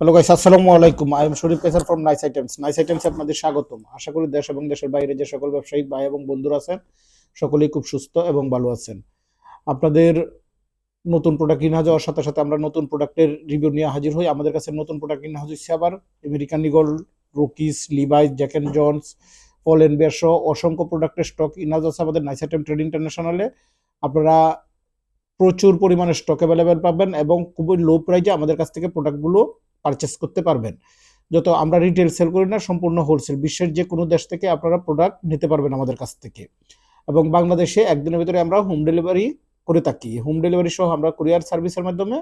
Hello guys আসসালামু আলাইকুম। I am Sharif Kaiser from nice items nice items আপনাদের স্বাগতম। আশা করি দেশ এবং দেশের বাইরে যে সকল ব্যবসায়িক ভাই এবং বন্ধুরা আছেন, সকলেই খুব সুস্থ এবং ভালো আছেন। আপনাদের নতুন প্রোডাক্ট কিনা যাওয়ার সাথে সাথে আমরা নতুন প্রোডাক্টের রিভিউ নিয়ে হাজির হই। আমাদের কাছে নতুন প্রোডাক্ট কিনা হচ্ছে আবার American Eagle Rookies Levi's Jack and Jones Pull and Bear সহ অসংখ্য প্রোডাক্টের স্টক ইনাজ আছে আমাদের নাইস আইটেম ট্রেড ইন্টারন্যাশনালে আপনারা প্রচুর পরিমাণে স্টক অ্যাভেলেবেল পাবেন এবং খুবই লো প্রাইজে আমাদের কাছ থেকে প্রোডাক্টগুলো পারচেস করতে পারবেন। যত আমরা রিটেল সেল করি না, সম্পূর্ণ হোলসেল বিশ্বের যে কোনো দেশ থেকে আপনারা প্রোডাক্ট নিতে পারবেন আমাদের কাছ থেকে। এবং বাংলাদেশে একদিনের ভিতরে আমরা হোম ডেলিভারি করে থাকি। হোম ডেলিভারি সহ আমরা কুরিয়ার সার্ভিসের মাধ্যমে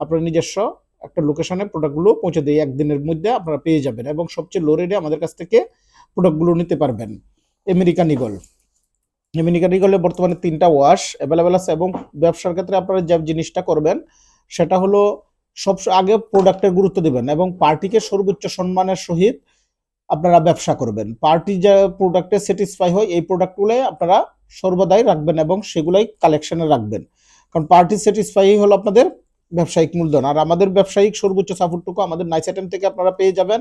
আপনার নিজস্ব একটা লোকেশনে প্রোডাক্টগুলো পৌঁছে দিই একদিনের মধ্যে আপনারা পেয়ে যাবেন এবং সবচেয়ে লো রেটে আমাদের কাছ থেকে প্রোডাক্টগুলো নিতে পারবেন। আমেরিকান ইগল আমেরিকান ইগলে বর্তমানে তিনটা ওয়াশ অ্যাভেলেবেল আছে এবং ব্যবসার ক্ষেত্রে আপনারা যে জিনিসটা করবেন, সেটা হলো সব আগে প্রোডাক্টের গুরুত্ব দিবেন এবং পার্টিকে সর্বোচ্চ সম্মানের সহিত আপনারা ব্যবসা করবেন। পার্টি যে প্রোডাক্টে স্যাটিসফাই হয়, এই প্রোডাক্টগুলোই আপনারা সর্বদাই রাখবেন এবং সেগুলাই কালেকশনে রাখবেন। কারণ পার্টি স্যাটিসফাই হলো আপনাদের ব্যবসায়িক মূলধন। আর আমাদের ব্যবসায়িক সর্বোচ্চ সাপোর্টটুকু আমাদের নাইস আইটেম থেকে আপনারা পেয়ে যাবেন।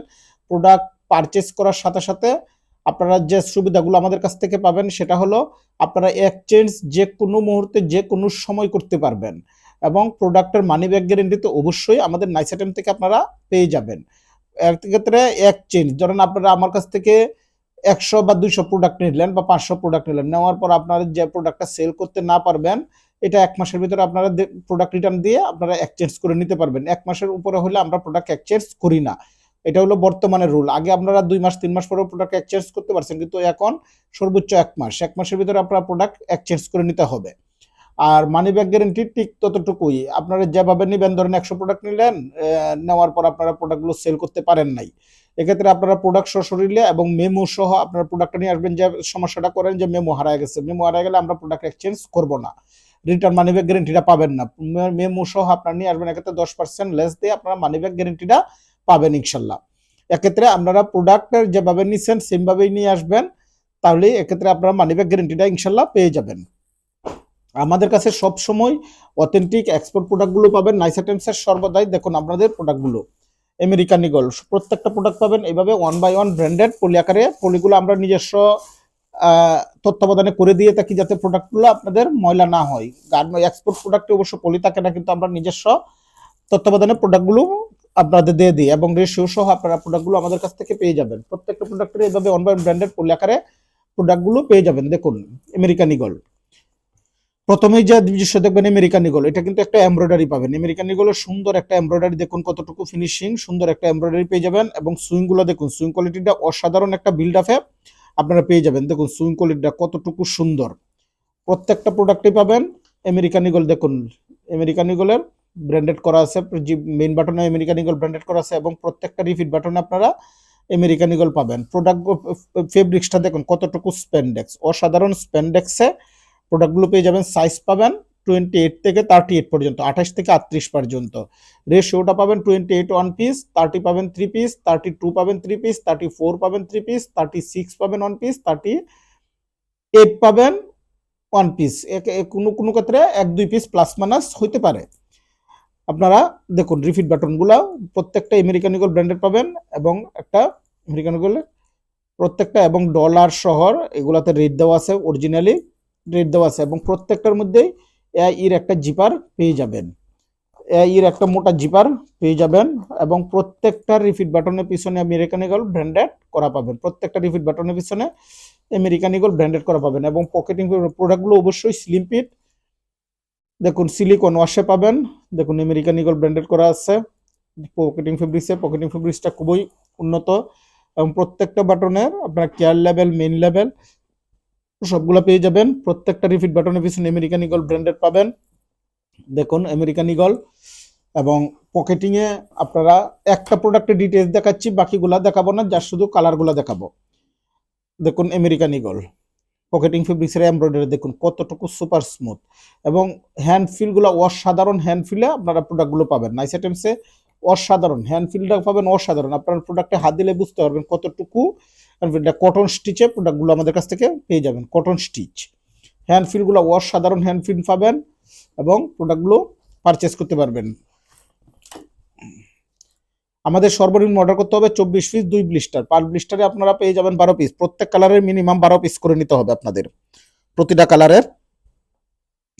প্রোডাক্ট পারচেস করার সাথে সাথে আপনারা যে সুবিধাগুলো আমাদের কাছ থেকে পাবেন সেটা হলো আপনারা এক্সচেঞ্জ যে কোনো মুহূর্তে যে কোনো সময় করতে পারবেন। এবং প্রোডাক্টের মানি ব্যাক গ্যারেন্টি তো অবশ্যই আমাদের নাইস আইটেম থেকে আপনারা পেয়ে যাবেন। ক্ষেত্রে এক্সচেঞ্জ ধরেন আপনারা আমার কাছ থেকে একশো বা দুইশো প্রোডাক্ট নিলেন বা পাঁচশো প্রোডাক্ট নিলেন, নেওয়ার পর আপনারা যে প্রোডাক্টটা সেল করতে না পারবেন, এটা এক মাসের ভিতরে আপনারা প্রোডাক্ট রিটার্ন দিয়ে আপনারা এক্সচেঞ্জ করে নিতে পারবেন। এক মাসের উপরে হলে আমরা প্রোডাক্ট এক্সচেঞ্জ করি না। এটা হলো বর্তমানের রুল আগে আপনারা দুই মাস, তিন মাস পরে প্রোডাক্ট এক্সচেঞ্জ করতে পারছেন, কিন্তু এখন সর্বোচ্চ এক মাস, এক মাসের ভিতরে আপনার প্রোডাক্ট এক্সচেঞ্জ করে নিতে হবে। আর মানি ব্যাক গ্যারেন্টি ঠিক ততটুকুই। আপনারা যেভাবে নেবেন, ধরেন একশো প্রোডাক্ট নিলেন নেওয়ার পর আপনারা প্রোডাক্টগুলো সেল করতে পারেন নাই। এক্ষেত্রে আপনারা প্রোডাক্ট সশরীরে এবং মেমো সহ আপনারা প্রোডাক্টটা নিয়ে আসবেন, যে সমস্যাটা করেন, যে মেমো হারায় গেছে। মেমো হারায় গেলে আমরা প্রোডাক্ট এক্সচেঞ্জ করব না। রিটার্ন মানি ব্যাক গ্যারেন্টিটা পাবেন না। মেমো সহ আপনার নিয়ে আসবেন, এক্ষেত্রে দশ পার্সেন্ট লেস দিয়ে আপনারা মানি ব্যাক গ্যারেন্টিটা পাবেন ইনশাল্লাহ। এক্ষেত্রে আপনারা প্রোডাক্টের যেভাবে নিচ্ছেন সেমভাবেই নিয়ে আসবেন তাহলে এক্ষেত্রে আপনারা মানি ব্যাক গ্যারেন্টিটা ইনশাল্লাহ পেয়ে যাবেন। আমাদের কাছে সব সময় অথেন্টিক এক্সপোর্ট প্রোডাক্টগুলো পাবেন। নাইস আইটেমসের সর্বদাই দেখুন আপনাদের প্রোডাক্টগুলো আমেরিকান ইগল প্রত্যেকটা প্রোডাক্ট পাবেন। এইভাবে one by one branded poly আকারে পলিগুলো আমরা নিজস্ব তত্ত্বাবধানে করে দিয়ে থাকি যাতে প্রোডাক্টগুলো আপনাদের ময়লা না হয়। গার্মেন্ট এক্সপোর্ট প্রোডাক্টে অবশ্য পলি থাকে না, কিন্তু আমরা নিজস্ব তত্ত্বাবধানে প্রোডাক্টগুলো আপনাদের দিয়ে দিই এবং রেশিও সহ আপনারা প্রোডাক্টগুলো আমাদের কাছ থেকে পেয়ে যাবেন। প্রত্যেকটা প্রোডাক্টের এইভাবে ওয়ান বাই ব্র্যান্ডেড পলি আকারে প্রোডাক্টগুলো পেয়ে যাবেন। দেখুন আমেরিকান ইগল প্রথমেই যে দৃশ্য দেখবেন আমেরিকান ইগল এটা কিন্তু একটা এমব্রয়ডারি পাবেন। আমেরিকান ইগলের সুন্দর একটা এমব্রয়ডারি দেখুন কতটুকু ফিনিশিং সুন্দর একটা এমব্রয়ডারি পেয়ে যাবেন এবং সুইংগুলো দেখুন সুইং কোয়ালিটিটা অসাধারণ একটা বিল্ড আপে আপনারা পেয়ে যাবেন। দেখুন সুইং কোয়ালিটিটা কতটুকু সুন্দর। প্রত্যেকটা প্রোডাক্টই পাবেন আমেরিকান ইগল দেখুন আমেরিকান ইগলের ব্র্যান্ডেড করা আছে মেইন বাটনে আমেরিকান ইগল ব্র্যান্ডেড করা আছে এবং প্রত্যেকটা রিফিট বাটনে আপনারা আমেরিকান ইগল পাবেন। প্রোডাক্ট ফেব্রিক্সটা দেখুন কতটুকু স্প্যান্ডেক্স অসাধারণ স্প্যান্ডেক্সে প্রোডাক্টগুলো পেয়ে যাবেন সাইজ পাবেন টোয়েন্টি এইট থেকে থার্টি এইট পর্যন্ত, আঠাশ থেকে আটত্রিশ পর্যন্ত। রেশিওটা পাবেন twenty eight one piece thirty পাবেন থ্রি পিস থার্টি টু পাবেন থ্রি পিস থার্টি ফোর পাবেন থ্রি পিস থার্টি সিক্স পাবেন ওয়ান পিস থার্টি এইট পাবেন ওয়ান পিস কোনো কোনো ক্ষেত্রে এক, দুই পিস প্লাস মাইনাস হইতে পারে। আপনারা দেখুন রিফিট বাটনগুলো প্রত্যেকটা আমেরিকান ইগল ব্র্যান্ডেড পাবেন এবং একটা আমেরিকান প্রত্যেকটা এবং ডলার শহর এগুলাতে রেট দেওয়া আছে অরিজিনালি রেট দেওয়া আছে এবং প্রত্যেকটার মধ্যেই ইর একটা জিপার পেয়ে যাবেন। ইর একটা মোটা জিপার পেয়ে যাবেন এবং প্রত্যেকটা রিফিট বাটনের পিছনে আমেরিকান ইগল ব্র্যান্ডেড করা পাবেন। প্রত্যেকটা রিফিট বাটনের পিছনে আমেরিকান ইগল ব্র্যান্ডেড করা পাবেন এবং পকেটিং প্রোডাক্টগুলো অবশ্যই স্লিম ফিট দেখুন সিলিকন ওয়াশে পাবেন। দেখুন আমেরিকান ইগল ব্র্যান্ডেড করা আছে। পকেটিং ফেব্রিক্সে পকেটিং ফেব্রিক্সটা খুবই উন্নত। এবং প্রত্যেকটা বাটনের আপনার কেয়ার লেভেল মেন লেভেল সবগুলো পেয়ে যাবেন। প্রত্যেকটা রিফিট বাটনের পিছনে আমেরিকান ইগল ব্র্যান্ডেড পাবেন। দেখুন আমেরিকান ইগল এবং পকেটিংয়ে আপনারা একটা প্রোডাক্টের ডিটেলস দেখাচ্ছি, বাকিগুলা দেখাবো না যার শুধু কালারগুলো দেখাবো। দেখুন আমেরিকান ইগল পকেটিং ফেব্রিক্সের এমব্রয়ডারি দেখুন কতটুকু সুপার স্মুথ এবং হ্যান্ড ফিলগুলো অসাধারণ হ্যান্ড ফিলে আপনারা প্রোডাক্টগুলো পাবেন। নাইস আইটেমসে অসাধারণ। হ্যান্ড ফিলটা পাবেন অসাধারণ। আপনার প্রোডাক্টে হাত দিলে বুঝতে পারবেন কতটুকু কটন স্টিচে প্রোডাক্টগুলো আমাদের কাছ থেকে পেয়ে যাবেন কটন স্টিচ হ্যান্ড ফিলগুলো অসাধারণ হ্যান্ড ফিল পাবেন এবং প্রোডাক্টগুলো পারচেস করতে পারবেন। আমাদের সর্বনিম্ন অর্ডার করতে হবে চব্বিশ পিস দুই ব্লিস্টার পার ব্লিস্টারে আপনারা পেয়ে যাবেন বারো পিস প্রত্যেক কালারের মিনিমাম বারো পিস করে নিতে হবে আপনাদের। প্রতিটা কালারের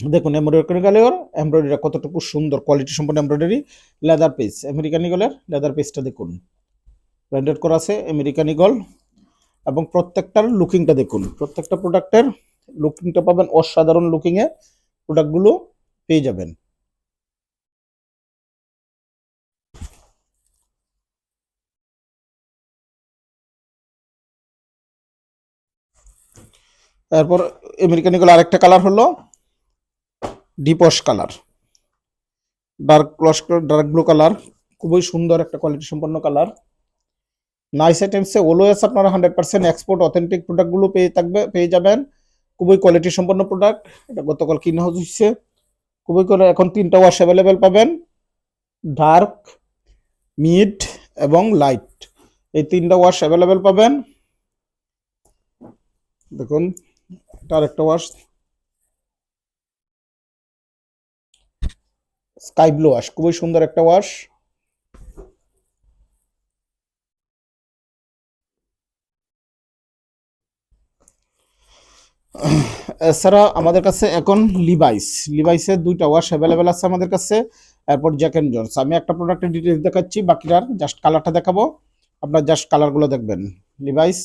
দেখুন এমব্রয়ডারি কালার এমব্রয়ডারি কতটুকু সুন্দর কোয়ালিটি সম্পন্ন এমব্রয়ডারি লেদার পিস আমেরিকান ইগলের লেদার পিসটা দেখুন। ব্র্যান্ডেড করা আছে আমেরিকান ইগল এবং প্রত্যেকটার লুকিংটা দেখুন। প্রত্যেকটা প্রোডাক্টের লুকিংটা পাবেন, অসাধারণ লুকিংয়ে প্রোডাক্টগুলো পেয়ে যাবেন। তারপর আমেরিকান ইগল আরেকটা কালার হলো ডিপস কালার ডার্ক ক্লস ডার্ক ব্লু কালার খুবই সুন্দর একটা কোয়ালিটি সম্পন্ন কালার নাইস আইটেমসে অলওয়েজ আপনারা হান্ড্রেড পার্সেন্ট এক্সপোর্ট অথেন্টিক প্রোডাক্টগুলো পেয়ে থাকবে, পেয়ে যাবেন। খুবই কোয়ালিটি সম্পন্ন প্রোডাক্ট এটা গতকাল কিনা হচ্ছে খুবই করে এখন তিনটা ওয়াশ অ্যাভেলেবেল পাবেন। ডার্ক মিড এবং লাইট এই তিনটা ওয়াশ অ্যাভেলেবেল পাবেন। দেখুন, এটা আরেকটা ওয়াশ স্কাই ব্লু ওয়াশ খুবই সুন্দর একটা ওয়াশ এছাড়া আমাদের কাছে এখন লিভাইস লিভাইসের দুইটা ওয়াশ অ্যাভেলেবেল আছে আমাদের কাছে। এরপর জ্যাক জন্স আমি একটা প্রোডাক্টের ডিটেলস দেখাচ্ছি, বাকিটার জাস্ট কালারটা দেখাবো। আপনার জাস্ট কালারগুলো দেখবেন। লিভাইস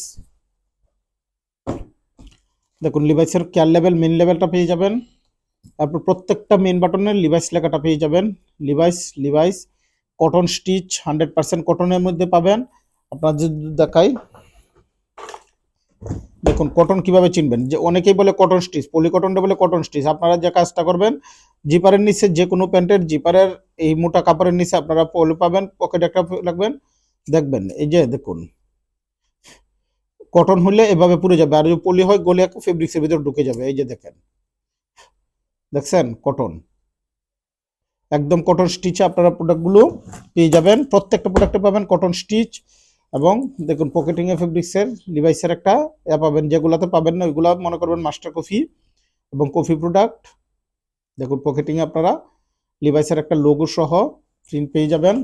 দেখুন লিভাইসের কেয়ার লেভেল মেন লেভেলটা পেয়ে যাবেন। তারপর প্রত্যেকটা মেন বাটনের লিভাইস লেখাটা পেয়ে যাবেন। Levi's Levi's cotton stitch hundred percent কটনের মধ্যে পাবেন। আপনার যদি দেখাই দেখুন কটন কীভাবে চিনবেন? যে অনেকেই বলে কটন স্টিচ পলিকটনটা বলে কটন স্টিচ আপনারা যে কাজটা করবেন জিপারের নিচে যে কোনো প্যান্টের জিপারের এই মোটা কাপড়ের নিচে আপনারা পলি পাবেন পকেট একটা রাখবেন দেখবেন, এই যে দেখুন কটন হলে এভাবে পুড়ে যাবে। আর যদি পলি হয়, গলে ফেব্রিক্সের ভিতরে ঢুকে যাবে। এই যে দেখেন, দেখছেন কটন একদম কটন স্টিচে আপনারা প্রোডাক্টগুলো পেয়ে যাবেন। প্রত্যেকটা প্রোডাক্টে পাবেন কটন স্টিচ এবং দেখুন পকেটিং এ ফেব্রিক্সের লিভাইসের একটা ইয়া পাবেন, যেগুলোতে পাবেন না, ওইগুলো মনে করবেন মাস্টার কফি এবং কফি প্রোডাক্ট দেখুন পকেটিং এ আপনারা লিভাইসের একটা লোগো সহ প্রিন্ট পেয়ে যাবেন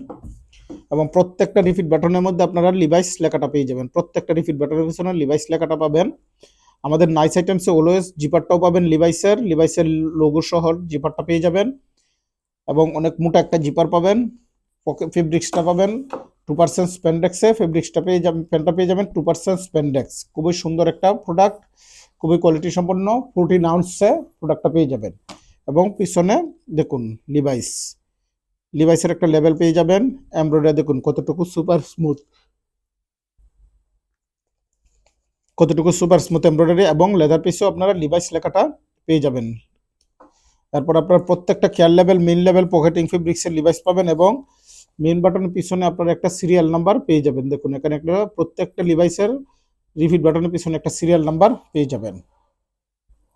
এবং প্রত্যেকটা রিফিট বাটনের মধ্যে আপনারা লিভাইস লেখাটা পেয়ে যাবেন। প্রত্যেকটা রিফিট বাটনের পিছনে লিভাইস লেখাটা পাবেন। আমাদের নাইস আইটেমসে অলওয়েজ জিপারটাও পাবেন লিভাইসের লিভাইসের লোগো সহ জিপারটা পেয়ে যাবেন এবং অনেক মোটা একটা জিপার পাবেন ফেব্রিক্সটা পাবেন টু পার্সেন্ট স্পেন্ডেক্সে ফেব্রিক্সটা পেয়ে যাবেন প্যান্টটা পেয়ে যাবেন টু পার্সেন্ট স্পেন্ডেক্স খুবই সুন্দর একটা প্রোডাক্ট খুবই কোয়ালিটি সম্পন্ন ফোরটিন আউন্সে প্রোডাক্টটা পেয়ে যাবেন। এবং পিছনে দেখুন লিভাইস লিভাইসের একটা লেভেল পেয়ে যাবেন এমব্রয়ডারি দেখুন, কতটুকু সুপার স্মুথ কতটুকু সুপার স্মুথ এমব্রয়ডারি এবং লেদার পিসেও আপনারা লিভাইস লেখাটা পেয়ে যাবেন। তারপর আপনার প্রত্যেকটা care level main level pocketing ফেব্রিক্সের লিভাইস পাবেন এবং মেন বাটনের পিছনে আপনার একটা সিরিয়াল নাম্বার পেয়ে যাবেন। দেখুন, এখানে একটা প্রত্যেকটা লিভাইসের রিপিট বাটনের পিছনে একটা সিরিয়াল নাম্বার পেয়ে যাবেন।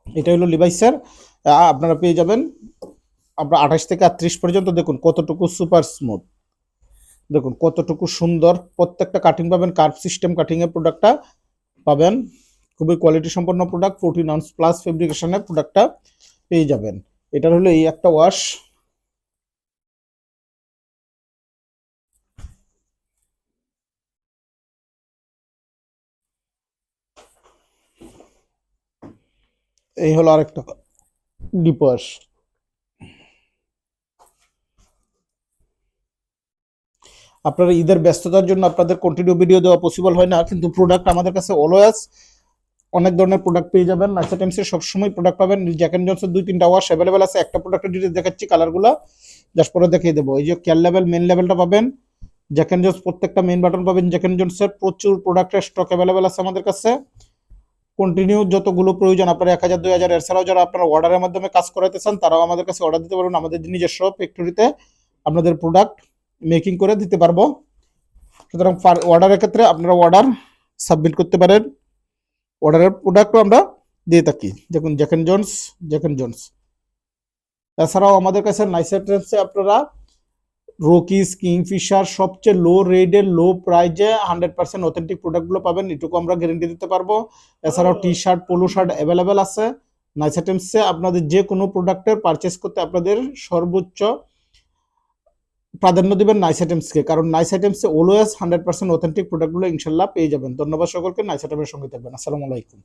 এটা হলো লিভাইসের আপনারা পেয়ে যাবেন। আপনার আঠাশ থেকে আটত্রিশ পর্যন্ত দেখুন কতটুকু সুপার স্মুথ দেখুন, কতটুকু সুন্দর। প্রত্যেকটা কাটিং পাবেন কার্ভ সিস্টেম কাটিংয়ের প্রোডাক্টটা পাবেন। খুবই কোয়ালিটি সম্পন্ন প্রোডাক্ট ফোরটিন আউন্স প্লাস ফেব্রিকেশনের প্রোডাক্টটা পেয়ে যাবেন। এটার হলো এই একটা ওয়াশ এই হলো আরেকটা। ডিপ ওয়াশ আপনারা ঈদের ব্যস্ততার জন্য আপনাদের কন্টিনিউ ভিডিও দেওয়া পসিবল হয় না, কিন্তু প্রোডাক্ট আমাদের কাছে অলওয়েজ অনেক ধরনের প্রোডাক্ট পেয়ে যাবেন। নাইসা টাইমসের সবসময় প্রোডাক্ট পাবেন। জ্যাক এন্ড জনসের দুই, তিনটা ওয়াশ অ্যাভেলেবেল আছে। একটা প্রোডাক্টের ডিটেলস দেখাচ্ছি কালারগুলো জাস্ট পরে দেখিয়ে দেবো। এই যে কেয়ার লেভেল মেন লেভেলটা পাবেন। জ্যাক এন্ড জন্স প্রত্যেকটা মেন বাটন পাবেন। জ্যাক এন্ড জন্সের প্রচুর প্রোডাক্টের স্টক অ্যাভেলেবেল আছে আমাদের কাছে। কন্টিনিউ যতগুলো প্রয়োজন, আপনারা এক হাজার, দুই হাজার, এছাড়াও যারা আপনারা অর্ডারের মাধ্যমে কাজ করাতে চান, তারাও আমাদের কাছে অর্ডার দিতে পারবেন। আমাদের নিজস্ব ফ্যাক্টরিতে আপনাদের প্রোডাক্ট মেকিং করে দিতে পারব। সুতরাং অর্ডারের ক্ষেত্রে আপনারা অর্ডার সাবমিট করতে পারেন। অর্ডারের প্রোডাক্টও আমরা দিয়ে থাকি। দেখুন জ্যাকেন জোন্স জ্যাকেন জোন্স এছাড়াও আমাদের কাছে নাইসা ট্রেন্সে আপনারা রকিস কিংফিশার সবচেয়ে লো রেটের লো প্রাইজে হান্ড্রেড পার্সেন্ট অথেন্টিক প্রোডাক্টগুলো পাবেন। এটুকু আমরা গ্যারেন্টি দিতে পারব। এছাড়াও T shirt polo shirt available আছে। নাইস আইটেমসে আপনাদের যে কোনো প্রোডাক্টের পারচেস করতে আপনাদের সর্বোচ্চ প্রাধান্য দেবেন নাইস আইটেমসকে কারণ নাইস আইটেমসে অলওয়েজ হান্ড্রেড পার্সেন্ট অথেন্টিক প্রোডাক্টগুলো ইনশাল্লাহ পেয়ে যাবেন। ধন্যবাদ সকলকে। নাইস আইটেমের সঙ্গে থাকবেন। আসসালামু আলাইকুম।